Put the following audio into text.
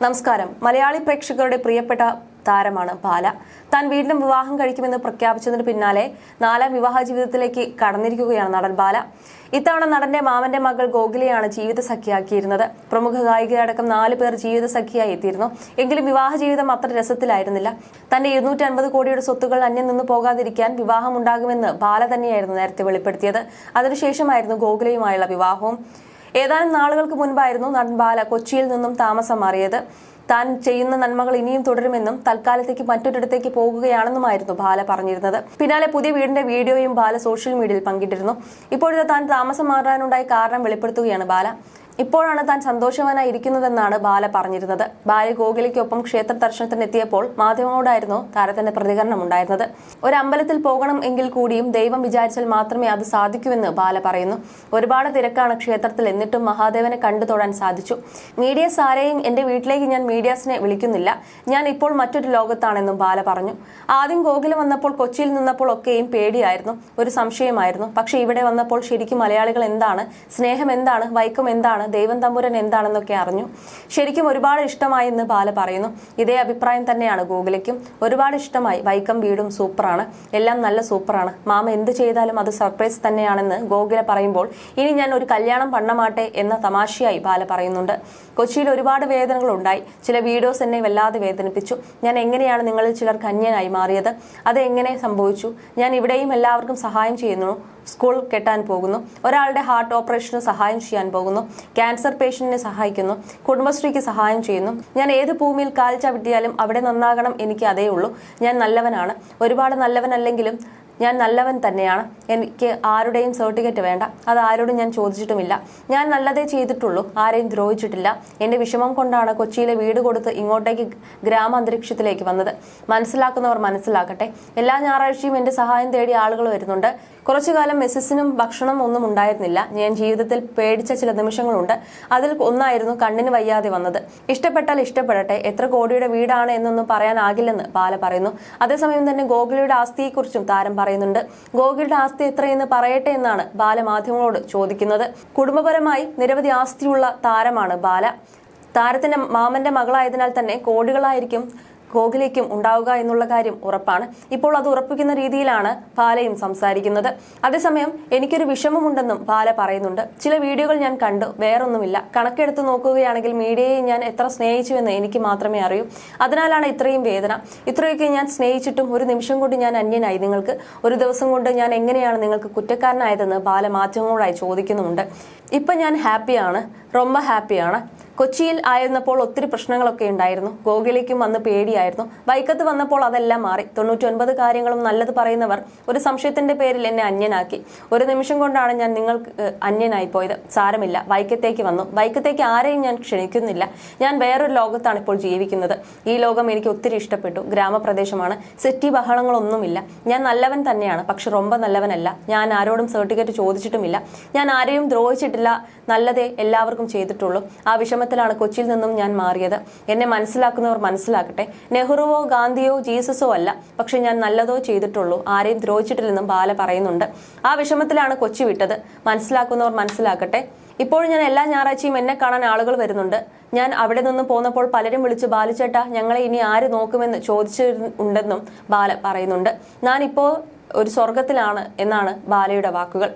നമസ്കാരം. മലയാളി പ്രേക്ഷകരുടെ പ്രിയപ്പെട്ട താരമാണ് ബാല. താൻ വീണ്ടും വിവാഹം കഴിക്കുമെന്ന് പ്രഖ്യാപിച്ചതിന് പിന്നാലെ നാലാം വിവാഹ ജീവിതത്തിലേക്ക് കടന്നിരിക്കുകയാണ് നടൻ ബാല. ഇത്തവണ നടന്റെ മാമന്റെ മകൾ ഗോകുലയാണ് ജീവിത സഖിയാക്കിയിരുന്നത്. പ്രമുഖ ഗായികയടക്കം നാല് പേർ ജീവിത സഖിയായി എത്തിയിരുന്നു. എങ്കിലും വിവാഹ ജീവിതം അത്ര രസത്തിലായിരുന്നില്ല. തന്റെ ഇരുന്നൂറ്റി അൻപത് കോടിയുടെ സ്വത്തുകൾ അന്യം നിന്ന് പോകാതിരിക്കാൻ വിവാഹം ഉണ്ടാകുമെന്ന് ബാല തന്നെയായിരുന്നു നേരത്തെ വെളിപ്പെടുത്തിയത്. അതിനുശേഷമായിരുന്നു ഗോകുലയുമായുള്ള വിവാഹവും. ഏതാനും നാളുകൾക്ക് മുൻപായിരുന്നു നടൻ ബാല കൊച്ചിയിൽ നിന്നും താമസം മാറിയത്. താൻ ചെയ്യുന്ന നന്മകൾ ഇനിയും തുടരുമെന്നും തൽക്കാലത്തേക്ക് മറ്റൊരിടത്തേക്ക് പോകുകയാണെന്നുമായിരുന്നു ബാല പറഞ്ഞിരുന്നത്. പിന്നാലെ പുതിയ വീടിന്റെ വീഡിയോയും ബാല സോഷ്യൽ മീഡിയയിൽ പങ്കിട്ടിരുന്നു. ഇപ്പോഴത്തെ താൻ താമസം മാറാനുണ്ടായ കാരണം വെളിപ്പെടുത്തുകയാണ് ബാല. ഇപ്പോഴാണ് താൻ സന്തോഷവാനായി ഇരിക്കുന്നതെന്നാണ് ബാല പറഞ്ഞിരുന്നത്. ഭാര്യ ഗോകുലയ്ക്കൊപ്പം ക്ഷേത്ര ദർശനത്തിനെത്തിയപ്പോൾ മാധ്യമങ്ങളോടായിരുന്നു താരത്തിന്റെ പ്രതികരണം ഉണ്ടായിരുന്നത്. ഒരു അമ്പലത്തിൽ പോകണം എങ്കിൽ കൂടിയും ദൈവം വിചാരിച്ചാൽ മാത്രമേ അത് സാധിക്കൂവെന്ന് ബാല പറയുന്നു. ഒരുപാട് തിരക്കാണ് ക്ഷേത്രത്തിൽ. എന്നിട്ടും മഹാദേവനെ കണ്ടു സാധിച്ചു. മീഡിയ സാരെയും എന്റെ വീട്ടിലേക്ക് ഞാൻ മീഡിയാസിനെ വിളിക്കുന്നില്ല. ഞാൻ ഇപ്പോൾ മറ്റൊരു ലോകത്താണെന്നും ബാല പറഞ്ഞു. ആദ്യം ഗോകുലം വന്നപ്പോൾ കൊച്ചിയിൽ നിന്നപ്പോൾ ഒക്കെയും പേടിയായിരുന്നു. ഒരു സംശയമായിരുന്നു. പക്ഷേ ഇവിടെ വന്നപ്പോൾ ശരിക്കും മലയാളികൾ എന്താണ്? സ്നേഹം എന്താണ്? വൈക്കം എന്താണ്? ദൈവം തമ്പുരൻ എന്താണെന്നൊക്കെ അറിഞ്ഞു. ശരിക്കും ഒരുപാട് ഇഷ്ടമായി എന്ന് ബാല പറയുന്നു. ഇതേ അഭിപ്രായം തന്നെയാണ് ഗോകുലയ്ക്കും. ഒരുപാട് ഇഷ്ടമായി. വൈക്കം വീടും സൂപ്പറാണ്. എല്ലാം നല്ല സൂപ്പറാണ്. മാമ എന്ത് ചെയ്താലും അത് സർപ്രൈസ് തന്നെയാണെന്ന് ഗോകുല പറയുമ്പോൾ ഇനി ഞാൻ ഒരു കല്യാണം പണ്ണമാട്ടെ എന്ന തമാശയായി ബാല പറയുന്നുണ്ട്. കൊച്ചിയിൽ ഒരുപാട് വേദനകൾ ഉണ്ടായി ചില വീഡിയോസ് എന്നെ വല്ലാതെ വേദനിപ്പിച്ചു. ഞാൻ എങ്ങനെയാണ് നിങ്ങളിൽ ചിലർ കന്യനായി മാറിയത്? അത് എങ്ങനെ സംഭവിച്ചു? ഞാൻ ഇവിടെയും എല്ലാവർക്കും സഹായം ചെയ്യുന്നു. സ്കൂൾ കെട്ടാൻ പോകുന്നു. ഒരാളുടെ ഹാർട്ട് ഓപ്പറേഷന് സഹായം ചെയ്യാൻ പോകുന്നു. ക്യാൻസർ പേഷ്യന്റിനെ സഹായിക്കുന്നു. കുടുംബശ്രീക്ക് സഹായം ചെയ്യുന്നു. ഞാൻ ഏത് ഭൂമിയിൽ കാൽ ചവിട്ടിയാലും അവിടെ നന്നാകണം എനിക്ക് അതേ ഉള്ളൂ. ഞാൻ നല്ലവനാണ്. ഒരുപാട് നല്ലവനല്ലെങ്കിലും ഞാൻ നല്ലവൻ തന്നെയാണ്. എനിക്ക് ആരുടെയും സർട്ടിഫിക്കറ്റ് വേണ്ട. അത് ആരോടും ഞാൻ ചോദിച്ചിട്ടുമില്ല. ഞാൻ നല്ലതേ ചെയ്തിട്ടുള്ളൂ. ആരെയും ദ്രോഹിച്ചിട്ടില്ല. എന്റെ വിഷമം കൊണ്ടാണ് കൊച്ചിയിലെ വീട് കൊടുത്ത് ഇങ്ങോട്ടേക്ക് ഗ്രാമാന്തരീക്ഷത്തിലേക്ക് വന്നത്. മനസ്സിലാക്കുന്നവർ മനസ്സിലാക്കട്ടെ. എല്ലാ ഞായറാഴ്ചയും എന്റെ സഹായം തേടി ആളുകൾ വരുന്നുണ്ട്. കുറച്ചു കാലം മെസ്സിസിനും ഭക്ഷണം ഒന്നും ഉണ്ടായിരുന്നില്ല. ഞാൻ ജീവിതത്തിൽ പേടിച്ച ചില നിമിഷങ്ങളുണ്ട്. അതിൽ ഒന്നായിരുന്നു കണ്ണിന് വയ്യാതെ വന്നത്. ഇഷ്ടപ്പെട്ടാൽ ഇഷ്ടപ്പെടട്ടെ. എത്ര കോടിയുടെ വീടാണ് എന്നൊന്നും പറയാനാകില്ലെന്ന് ബാല പറയുന്നു. അതേസമയം തന്നെ ഗോകുലയുടെ ആസ്തിയെക്കുറിച്ചും താരം പറയുന്നുണ്ട്. ഗോകുലിന്റെ ആസ്തി എത്രയെന്ന് പറയട്ടെ എന്നാണ് ബാല മാധ്യമങ്ങളോട് ചോദിക്കുന്നത്. കുടുംബപരമായി നിരവധി ആസ്തിയുള്ള താരമാണ് ബാല. താരത്തിന്റെ മാമന്റെ മകളായതിനാൽ തന്നെ കോടികളായിരിക്കും ഗോഖലെക്കും ഉണ്ടാവുക എന്നുള്ള കാര്യം ഉറപ്പാണ്. ഇപ്പോൾ അത് ഉറപ്പിക്കുന്ന രീതിയിലാണ് പാലയും സംസാരിക്കുന്നത്. അതേസമയം എനിക്കൊരു വിഷമമുണ്ടെന്നും പാല പറയുന്നുണ്ട്. ചില വീഡിയോകൾ ഞാൻ കണ്ടു വേറൊന്നുമില്ല. കണക്കെടുത്ത് നോക്കുകയാണെങ്കിൽ മീഡിയയെ ഞാൻ എത്ര സ്നേഹിച്ചുവെന്ന് എനിക്ക് മാത്രമേ അറിയൂ. അതിനാലാണ് ഇത്രയും വേദന. ഇത്രയൊക്കെ ഞാൻ സ്നേഹിച്ചിട്ടും ഒരു നിമിഷം കൊണ്ട് ഞാൻ അന്യനായി. നിങ്ങൾക്ക് ഒരു ദിവസം കൊണ്ട് ഞാൻ എങ്ങനെയാണ് നിങ്ങൾക്ക് കുറ്റക്കാരനായതെന്ന് പാല മാധ്യമങ്ങളോടായി ചോദിക്കുന്നുമുണ്ട്. ഇപ്പം ഞാൻ ഹാപ്പിയാണ് റൊമ്പ ഹാപ്പിയാണ്. കൊച്ചിയിൽ ആയിരുന്നപ്പോൾ ഒത്തിരി പ്രശ്നങ്ങളൊക്കെ ഉണ്ടായിരുന്നു. ഗോകുലേക്കും വന്ന് പേടിയായിരുന്നു. വൈക്കത്ത് വന്നപ്പോൾ അതെല്ലാം മാറി. തൊണ്ണൂറ്റൊൻപത് കാര്യങ്ങളും നല്ലത് പറയുന്നവർ ഒരു സംശയത്തിന്റെ പേരിൽ എന്നെ അന്യനാക്കി. ഒരു നിമിഷം കൊണ്ടാണ് ഞാൻ നിങ്ങൾക്ക് അന്യനായി പോയത്. സാരമില്ല. വൈക്കത്തേക്ക് വന്നു. വൈക്കത്തേക്ക് ആരെയും ഞാൻ ക്ഷണിക്കുന്നില്ല. ഞാൻ വേറൊരു ലോകത്താണ് ഇപ്പോൾ ജീവിക്കുന്നത്. ഈ ലോകം എനിക്ക് ഒത്തിരി ഇഷ്ടപ്പെട്ടു. ഗ്രാമപ്രദേശമാണ്. സിറ്റി ബഹളങ്ങളൊന്നുമില്ല. ഞാൻ നല്ലവൻ തന്നെയാണ്. പക്ഷെ റൊമ്പ നല്ലവനല്ല. ഞാൻ ആരോടും സർട്ടിഫിക്കറ്റ് ചോദിച്ചിട്ടുമില്ല. ഞാൻ ആരെയും ദ്രോഹിച്ചിട്ടില്ല. നല്ലതേ എല്ലാവർക്കും ചെയ്തിട്ടുള്ളൂ. ആ വിഷമ വിഷമത്തിലാണ് കൊച്ചിയിൽ നിന്നും ഞാൻ മാറിയത്. എന്നെ മനസ്സിലാക്കുന്നവർ മനസ്സിലാക്കട്ടെ. നെഹ്റുവോ ഗാന്ധിയോ ജീസസോ അല്ല. പക്ഷെ ഞാൻ നല്ലതോ ചെയ്തിട്ടുള്ളൂ. ആരെയും ദ്രോഹിച്ചിട്ടില്ലെന്നും ബാല പറയുന്നുണ്ട്. ആ വിഷമത്തിലാണ് കൊച്ചി വിട്ടത്. മനസ്സിലാക്കുന്നവർ മനസ്സിലാക്കട്ടെ. ഇപ്പോൾ ഞാൻ എല്ലാ ഞായറാഴ്ചയും എന്നെ കാണാൻ ആളുകൾ വരുന്നുണ്ട്. ഞാൻ അവിടെ നിന്ന് പോന്നപ്പോൾ പലരും വിളിച്ച് ബാലിച്ചേട്ട ഞങ്ങളെ ഇനി ആര് നോക്കുമെന്ന് ചോദിച്ചിട്ടുണ്ടെന്നും ബാല പറയുന്നുണ്ട്. ഞാനിപ്പോ ഒരു സ്വർഗത്തിലാണ് എന്നാണ് ബാലയുടെ വാക്കുകൾ.